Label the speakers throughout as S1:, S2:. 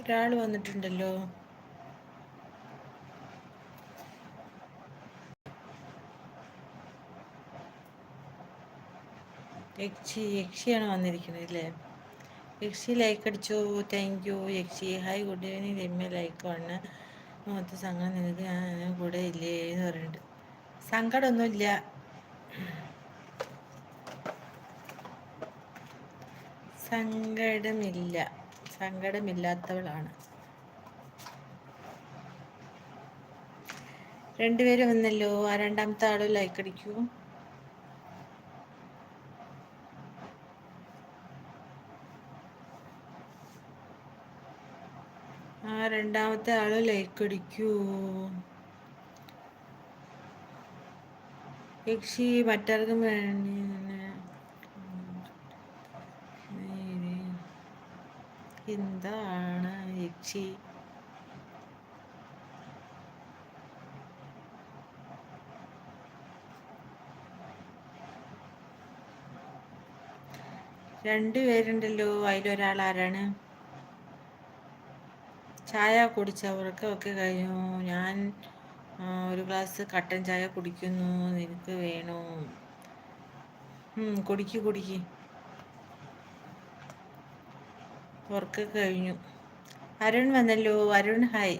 S1: ഒരാൾ വന്നിട്ടുണ്ടല്ലോ. യക്ഷി യക്ഷിയാണ് വന്നിരിക്കുന്നത് അല്ലേ യക്ഷി ലൈക്ക് അടിച്ചു thank you Yakshi. Hi good evening Ramya like ആണ്. മൊത്ത സങ്കടം നിനക്ക് ഞാൻ കൂടെ ഇല്ലേ എന്ന് പറയുന്നുണ്ട് സങ്കടമൊന്നുമില്ല സങ്കടമില്ല. സങ്കടമില്ലാത്തവളാണ്. രണ്ടുപേരും വന്നല്ലോ. ആ രണ്ടാമത്തെ ആളും ലൈക്ക് അടിക്കൂ. ആ രണ്ടാമത്തെ ആൾ ലൈക്ക് അടിക്കൂ. യക്ഷി മറ്റാർക്കും വേണ്ടി എന്താണ് യക്ഷി? രണ്ടുപേരുണ്ടല്ലോ അതിലൊരാൾ ആരാണ് ചായ കുടിച്ചവർക്ക് ഒക്കെ കഴിഞ്ഞു. ഞാൻ ഒരു ഗ്ലാസ് കട്ടൻ ചായ കുടിക്കുന്നു. നിനക്ക് വേണോ? കുടിക്ക് കുടിക്ക്. വർക്ക് കഴിഞ്ഞു. അരുൺ വന്നല്ലോ. അരുൺ ഹായ്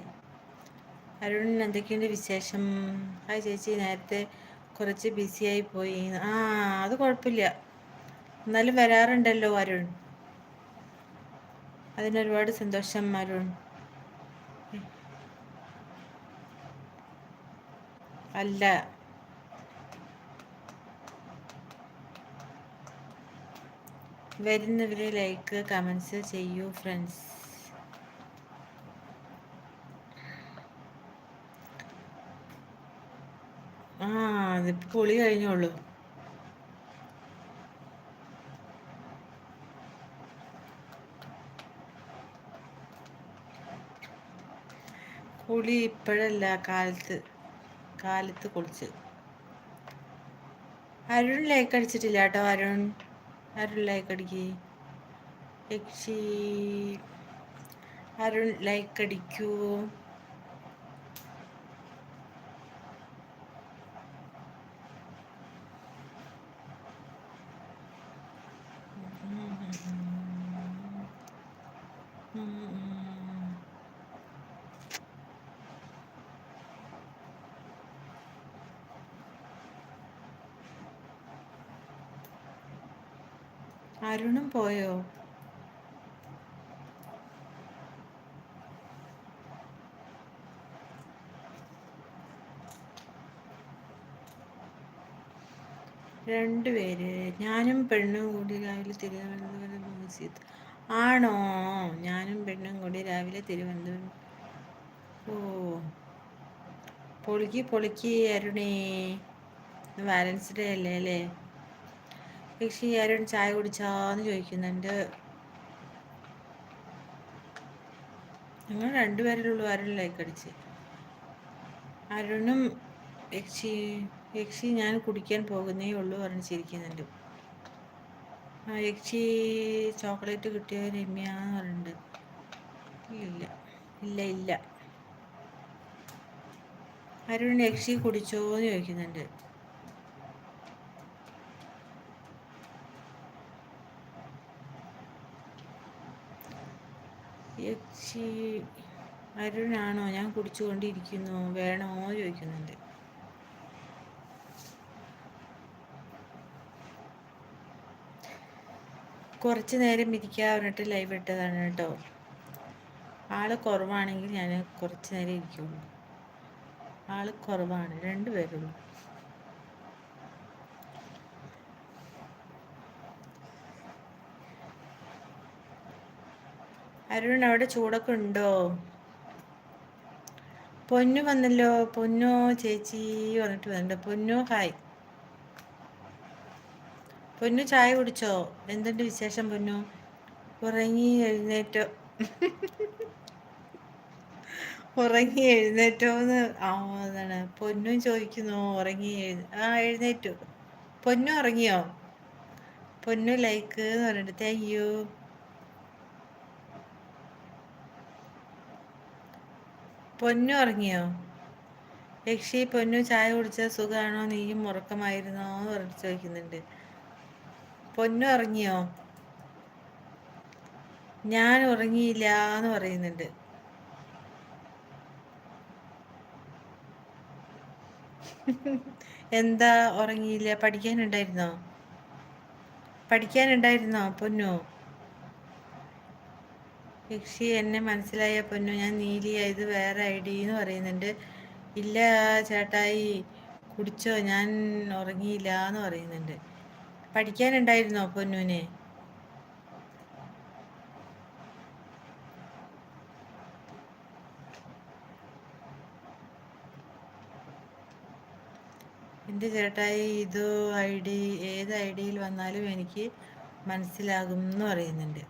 S1: അരുൺ എന്തൊക്കെയുണ്ട് വിശേഷം? ഹായ് ചേച്ചി. നേരത്തെ കുറച്ച് ബിസിയായി പോയി. ആ അത് കുഴപ്പമില്ല. എന്നാലും വരാറുണ്ടല്ലോ അരുൺ. അതിനൊരുപാട് സന്തോഷം അരുൺ. അല്ല. വരുന്നവരെ ലൈക്ക് കമൻസ് ചെയ്യൂ ഫ്രണ്ട്സ് ആ അതിപ്പോൾ പൊളി കഴിഞ്ഞോളൂ. കുളി ഇപ്പോഴല്ല കാലത്ത്. കാലത്ത് കുളിച്ച്. അരുൺ ലൈക്ക് അടിച്ചിട്ടില്ല കേട്ടോ അരുൺ. അരുൺ ലൈക്ക് അടിക്കേ. യക്ഷി. അരുൺ ലൈക്ക് അടിക്കൂ. അരുണും പോയോ? രണ്ടുപേര് ഞാനും പെണ്ണും കൂടി രാവിലെ തിരുവനന്തപുരം മ്യൂസിയത്ത് ആണോ? ഞാനും പെണ്ണും കൂടി രാവിലെ തിരുവനന്തപുരം ഓ. പൊളിക്ക് പൊളിക്ക് അരുണേ. വാലൻസ് ഡേ അല്ലേ അല്ലേ? യക്ഷി അരുൺ ചായ കുടിച്ചാന്ന് ചോദിക്കുന്നുണ്ട് ഞങ്ങൾ രണ്ടുപേരിലുള്ളൂ അരുൺ ലൈക്ക് അടിച്ച്. അരുണും യക്ഷി യക്ഷി ഞാൻ കുടിക്കാൻ പോകുന്നേ ഉള്ളൂ പറഞ്ഞ് ചിരിക്കുന്നുണ്ട്. ആ യക്ഷി ചോക്ലേറ്റ് കിട്ടിയ രമ്യ പറഞ്ഞിട്ടുണ്ട്. ഇല്ല ഇല്ല ഇല്ല. അരുൺ യക്ഷി കുടിച്ചോ എന്ന് ചോദിക്കുന്നുണ്ട്. യക്ഷി അരുണാണോ? ഞാൻ കുടിച്ചുകൊണ്ടിരിക്കുന്നു. വേണമോ ചോദിക്കുന്നുണ്ട്. കുറച്ച് നേരം ഇരിക്കുക പറഞ്ഞിട്ട് ലൈവ് ഇട്ടതാണ് കേട്ടോ. ആൾ കുറവാണെങ്കിൽ ഞാൻ കുറച്ച് നേരം ഇരിക്കുള്ളൂ. ആൾ കുറവാണ്. രണ്ടുപേരുള്ളൂ. അരുൺ അവിടെ ചൂടൊക്കെ ഉണ്ടോ? പൊന്നു വന്നല്ലോ പൊന്നു ചേച്ചി വന്നിട്ട് വന്നിട്ട് പൊന്നു ഹായ്. പൊന്നു ചായ കുടിച്ചോ? എന്തുണ്ട് വിശേഷം പൊന്നു? ഉറങ്ങി എഴുന്നേറ്റോ? ഉറങ്ങി എഴുന്നേറ്റോ എന്ന് ആണ് പൊന്നും ചോദിക്കുന്നു ഉറങ്ങി ആ എഴുന്നേറ്റു. പൊന്നു ഉറങ്ങിയോ? പൊന്നു ലൈക്ക് എന്ന് പറഞ്ഞിട്ട് താങ്ക് യു പൊന്നു ഇറങ്ങിയോ യക്ഷി പൊന്നു ചായ കുടിച്ച സുഖമാണോ നീയും ഉറക്കമായിരുന്നോ എന്ന് പറഞ്ഞു ചോദിക്കുന്നുണ്ട്. പൊന്നു ഇറങ്ങിയോ ഞാൻ ഉറങ്ങിയില്ല എന്ന് പറയുന്നുണ്ട്. എന്താ ഉറങ്ങിയില്ല? പഠിക്കാനുണ്ടായിരുന്നോ? പഠിക്കാനുണ്ടായിരുന്നോ പൊന്നു? യക്ഷി എന്നെ മനസ്സിലായ. പൊന്നു ഞാൻ നീലിയായത് വേറെ ഐ ഡി എന്ന് പറയുന്നുണ്ട്. ഇല്ല ചേട്ടായി കുടിച്ചോ ഞാൻ ഉറങ്ങിയില്ല എന്ന് പറയുന്നുണ്ട്. പഠിക്കാനുണ്ടായിരുന്നോ പൊന്നുവിനെ? എന്റെ ചേട്ടായി ഇത് ഐ ഡി ഏത് ഐ ഡിയിൽ വന്നാലും എനിക്ക് മനസ്സിലാകും എന്ന് പറയുന്നുണ്ട്.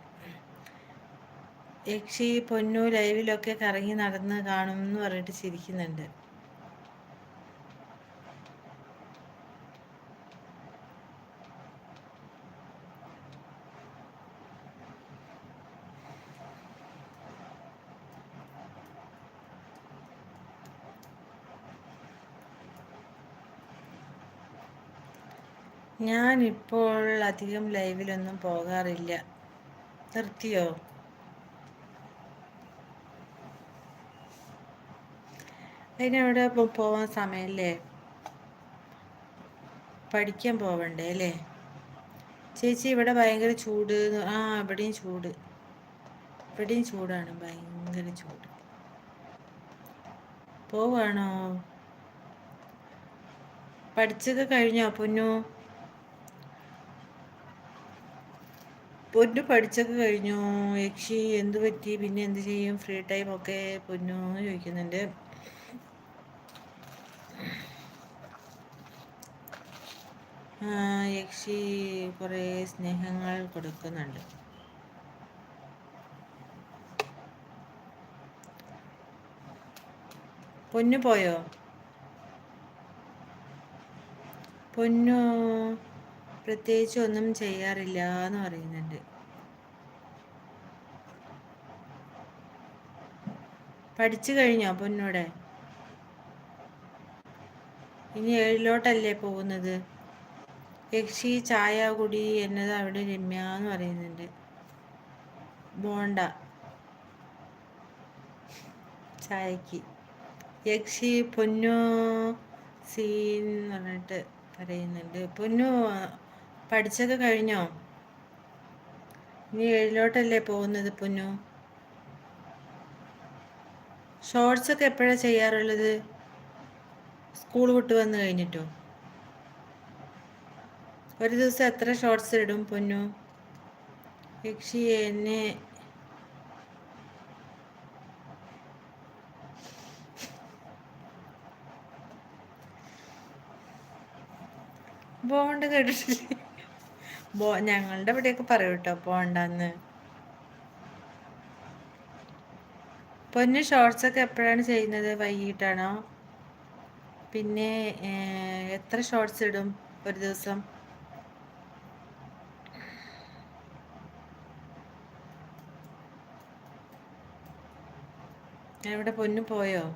S1: യക്ഷി പൊന്നു ലൈവിലൊക്കെ കറങ്ങി നടന്ന് കാണും എന്ന് പറഞ്ഞിട്ട് ചിരിക്കുന്നുണ്ട്. ഞാനിപ്പോൾ അധികം ലൈവിലൊന്നും പോകാറില്ല. നിർത്തിയോ? അതിനവിടെ പോവാൻ സമയല്ലേ? പഠിക്കാൻ പോവണ്ടേ അല്ലേ? ചേച്ചി ഇവിടെ ഭയങ്കര ചൂട്. ആ ഇവിടെയും ചൂട്. ഇവിടെയും ചൂടാണ് ഭയങ്കര ചൂട്. പോവാണോ? പഠിച്ചൊക്കെ കഴിഞ്ഞോ പൊന്നു? പൊന്നു പഠിച്ചൊക്കെ കഴിഞ്ഞു? യക്ഷി എന്ത് പറ്റി? പിന്നെ എന്ത് ചെയ്യും? ഫ്രീ ടൈം ഒക്കെ പൊന്നു ചോദിക്കുന്നുണ്ട്. യക്ഷി കുറേ സ്നേഹങ്ങൾ കൊടുക്കുന്നുണ്ട്. പൊന്നു പോയോ? പൊന്നു പ്രത്യേകിച്ച് ഒന്നും ചെയ്യാറില്ല എന്ന് പറയുന്നുണ്ട്. പഠിച്ചു കഴിഞ്ഞോ പൊന്നൂടെ? ഇനി ഏഴിലോട്ടല്ലേ പോകുന്നത്? യക്ഷി ചായ കുടി എന്നത് അവിടെ രമ്യ എന്ന് പറയുന്നുണ്ട്. ബോണ്ട. ചായക്ക്. യക്ഷി പൊന്നു സീൻ എന്ന് പറഞ്ഞിട്ട് പറയുന്നുണ്ട്. പൊന്നു പഠിച്ചൊക്കെ കഴിഞ്ഞോ? നീ ഏഴിലോട്ടല്ലേ പോകുന്നത് പൊന്നു? ഷോർട്സ് ഒക്കെ എപ്പോഴാണ് ചെയ്യാറുള്ളത്? സ്കൂൾ വിട്ട് വന്നു കഴിഞ്ഞിട്ടോ? ഒരു ദിവസം എത്ര ഷോർട്സ് ഇടും പൊന്നു? യക്ഷി എന്നെ ബോണ്ട് കേട്ടിട്ടില്ലേ? ബോ ഞങ്ങളുടെ ഇവിടെയൊക്കെ പറയൂ കേട്ടോ പോണ്ടെന്ന് പൊന്നു ഷോർട്സ് ഒക്കെ എപ്പോഴാണ് ചെയ്യുന്നത്? വൈകിട്ടാണോ? പിന്നെ എത്ര ഷോർട്സ് ഇടും ഒരു ദിവസം? എവിടെ പൊന്നു പോയോ?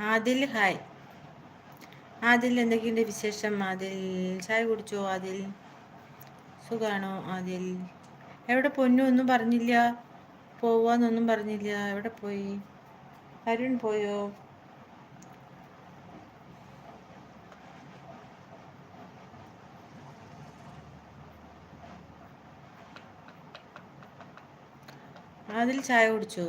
S1: ആദിൽ ഹായ്. ആദിൽ എന്തൊക്കെയുണ്ട് വിശേഷം? ആദിൽ ചായ കുടിച്ചോ ആദിൽ? സുഖാണോ ആദിൽ? എവിടെ പൊന്നു? ഒന്നും പറഞ്ഞില്ല. പോവാന്നൊന്നും പറഞ്ഞില്ല. എവിടെ പോയി? അരുൺ പോയോ? അതിൽ ചായ കുടിച്ചോ?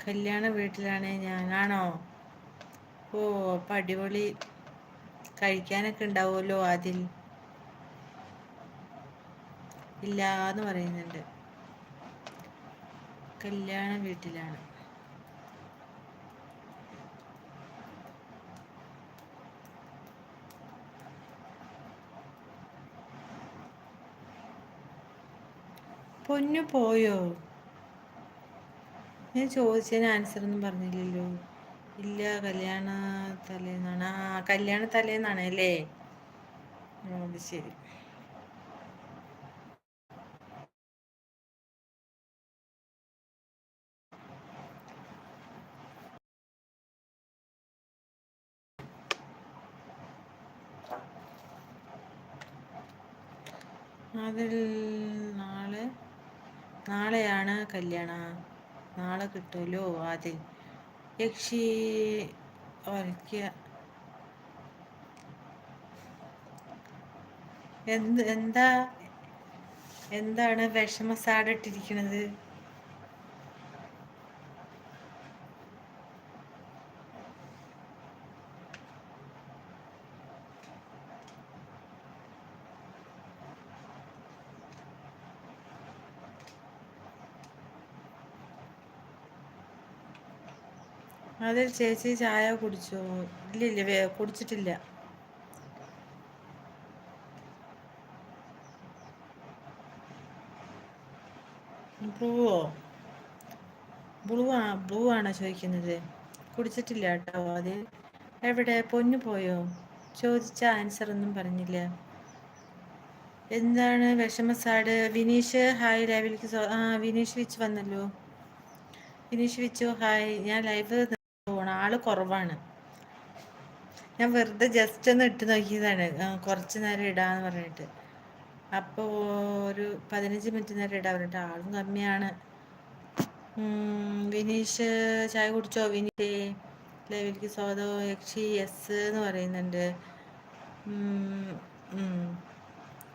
S1: കല്യാണ വീട്ടിലാണ് ഞാനാണോ? ഓ അപ്പം അടിപൊളി. കഴിക്കാനൊക്കെ ഉണ്ടാവുമല്ലോ അതിൽ ഇല്ലാന്ന് പറയുന്നുണ്ട്. കല്യാണ വീട്ടിലാണ്. പൊന്നു പോയോ? ഞാൻ ചോദിച്ചതിന് ആൻസർ ഒന്നും പറഞ്ഞില്ലല്ലോ. ഇല്ല കല്യാണ തലേന്നാണ്. ആ കല്യാണ തലേന്നാണ് അല്ലേ? അത് ശരി. അതിൽ നാളെ നാളെയാണ് കല്യാണം. നാളെ കിട്ടുമല്ലോ ആദ്യം. യക്ഷി വലിക്കുക എന്ത് എന്താ എന്താണ് വിഷമസാട് അതിൽ ചേച്ചി ചായ കുടിച്ചു? ഇല്ല ഇല്ല കുടിച്ചിട്ടില്ല. ബ്ലൂവോ ബ്ലൂ ആ ബ്ലൂ ആണോ ചോദിക്കുന്നത്? കുടിച്ചിട്ടില്ല കേട്ടോ അത്. എവിടെ? പൊന്നു പോയോ? ചോദിച്ച ആൻസർ ഒന്നും പറഞ്ഞില്ല. എന്താണ് വിഷമസാട്? വിനീഷ് ഹായ് ലൈവിലേക്ക് ആ വിനീഷ് വിച്ച് വന്നല്ലോ. വിനീഷ് വിച്ചു ഹായ്. ഞാൻ ലൈവ് ആൾ കുറവാണ്. ഞാൻ വെറുതെ ജസ്റ്റ് ഒന്ന് ഇട്ട് നോക്കിയതാണ്. കുറച്ച് നേരം ഇടാന്ന് പറഞ്ഞിട്ട്. അപ്പോൾ ഒരു പതിനഞ്ച് മിനിറ്റ് നേരം ഇടാൻ പറഞ്ഞിട്ട് ആളും കമ്മിയാണ്. വിനീഷ് ചായ കുടിച്ചോ? വിനീഷ് ലൈവിലേക്ക് സ്വാദോ യക്ഷി എസ് എന്ന് പറയുന്നുണ്ട്.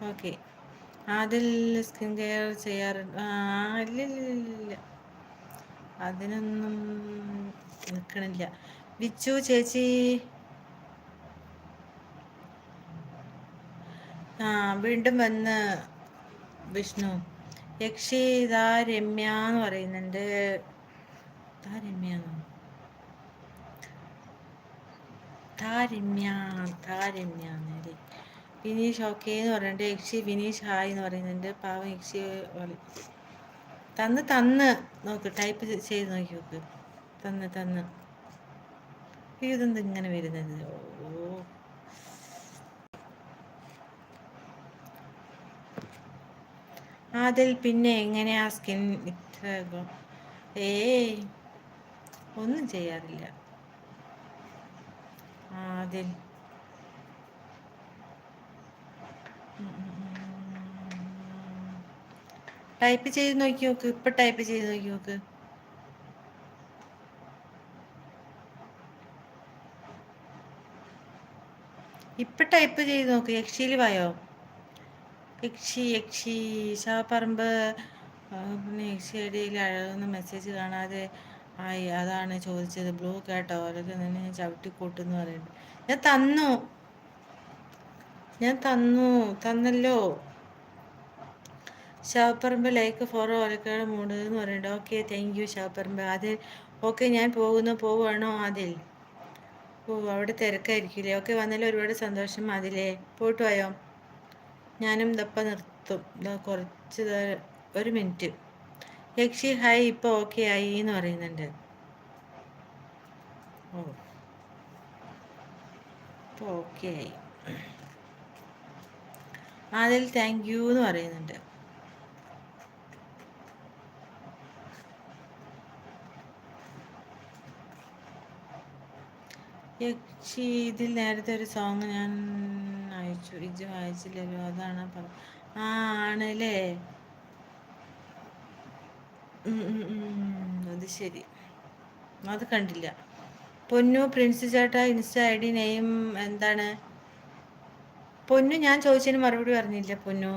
S1: ഓക്കെ. അതിൽ സ്കിൻ കെയർ ചെയ്യാറുണ്ട് ഇല്ല ഇല്ല ഇല്ല അതിനൊന്നും നിൽക്കണില്ല വിച്ചു ചേച്ചി. ആ വീണ്ടും വന്ന് വിഷ്ണു. യക്ഷി ഇതാ രമ്യ എന്ന് പറയുന്നുണ്ട്. രമ്യ താരമ്യ താരമ്യ വിനീഷ് ഓക്കെ എന്ന് പറയുന്നുണ്ട്. യക്ഷി വിനീഷ് ഹായ് എന്ന് പറയുന്നുണ്ട്. പാവം യക്ഷി തന്ന് തന്ന് നോക്ക് ടൈപ്പ് ചെയ്ത് നോക്കി നോക്ക്. തന്ന് തന്ന്. ഇതെന്ത് ഇങ്ങനെ വരുന്നത്? ഓ. അതിൽ പിന്നെ എങ്ങനെയാ സ്കിൻ ഇത്ര ഏയ് ഒന്നും ചെയ്യാറില്ല. അതിൽ. ടൈപ്പ് ചെയ്ത് നോക്കി നോക്ക് ഇപ്പൊ ടൈപ്പ് ചെയ്ത് നോക്കി നോക്ക് ഇപ്പൊ ടൈപ്പ് ചെയ്ത് നോക്ക് യക്ഷിയിൽ വായോ? യക്ഷി യക്ഷി ഷാപ്പറമ്പ് പിന്നെ യക്ഷിയടിയിൽ അഴകുന്ന മെസ്സേജ് കാണാതെ ആയി അതാണ് ചോദിച്ചത്. ബ്ലൂ കേട്ടോ? അവരൊക്കെ നിന്നെ ഞാൻ ചവിട്ടിക്കൂട്ടെന്ന് പറയുന്നത് ഞാൻ തന്നു. ഞാൻ തന്നു. തന്നല്ലോ. ശവപ്പറമ്പ് ലൈക്ക് ഫോർ ഓലക്കാട് മൂട് എന്ന് പറയുന്നുണ്ട്. ഓക്കെ താങ്ക് യു ശവപ്പറമ്പ്. അതിൽ ഓക്കെ ഞാൻ പോകുന്നു പോവുകയാണോ അതിൽ. ഓ അവിടെ തിരക്കായിരിക്കില്ലേ? ഒക്കെ വന്നാലും ഒരുപാട് സന്തോഷം അതിലേ. പോയിട്ട് പോയോ ഞാനും ദപ്പ നിർത്തും. കുറച്ച് ഒരു മിനിറ്റ്. യക്ഷി ഹായ് ഇപ്പോൾ ഓക്കെ ആയി എന്ന് പറയുന്നുണ്ട്. ഓ. ഇപ്പോൾ ഓക്കെ ആയി. അതിൽ താങ്ക് യു എന്ന് പറയുന്നുണ്ട്. യക്ഷി ഇതിൽ നേരത്തെ ഒരു സോങ് ഞാൻ അയച്ചു. ഇജ് വായിച്ചില്ലല്ലോ അതാണ് ആ ആണല്ലേ? അത് ശരി. അത് കണ്ടില്ല. പൊന്നു പ്രിൻസ് ചേട്ടാ ഇൻസ്റ്റ ഐ ഡി നെയിം എന്താണ്? പൊന്നു ഞാൻ ചോദിച്ചതിന് മറുപടി പറഞ്ഞില്ല പൊന്നു.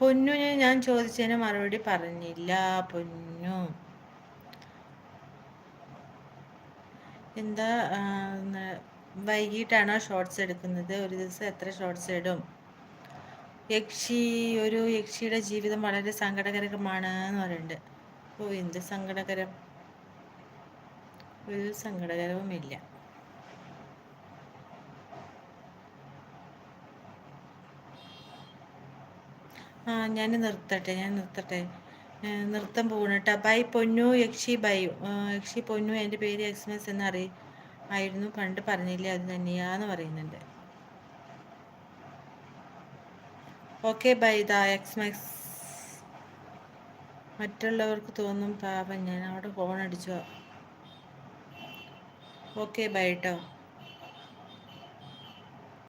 S1: പൊന്നു ഞാൻ ചോദിച്ചതിന് മറുപടി പറഞ്ഞില്ല പൊന്നു. എന്താ വൈകിട്ടാണോ ഷോർട്സ് എടുക്കുന്നത്? ഒരു ദിവസം എത്ര ഷോർട്സ് ഇടും? യക്ഷി ഒരു യക്ഷിയുടെ ജീവിതം വളരെ സങ്കടകരമാണ് എന്ന് പറയുന്നുണ്ട്. ഓ എന്ത് സങ്കടകരം? ഒരു സങ്കടകരവുമില്ല ആ ഞാൻ നിർത്തട്ടെ ഞാൻ നിർത്തട്ടെ. നൃത്തം പോകണം കേട്ടോ ബൈ പൊന്നു യക്ഷി ബൈ യക്ഷി പൊന്നു എന്റെ പേര് എക്സ്മസ് എന്നറി ആയിരുന്നു. പണ്ട് പറഞ്ഞില്ലേ അത് തന്നെയാന്ന് പറയുന്നുണ്ട്. Okay by the Xmas. മറ്റുള്ളവർക്ക് തോന്നും പാപം ഞാൻ അവിടെ ഫോൺ അടിച്ചോ. ഓക്കെ ബൈ കേട്ടോ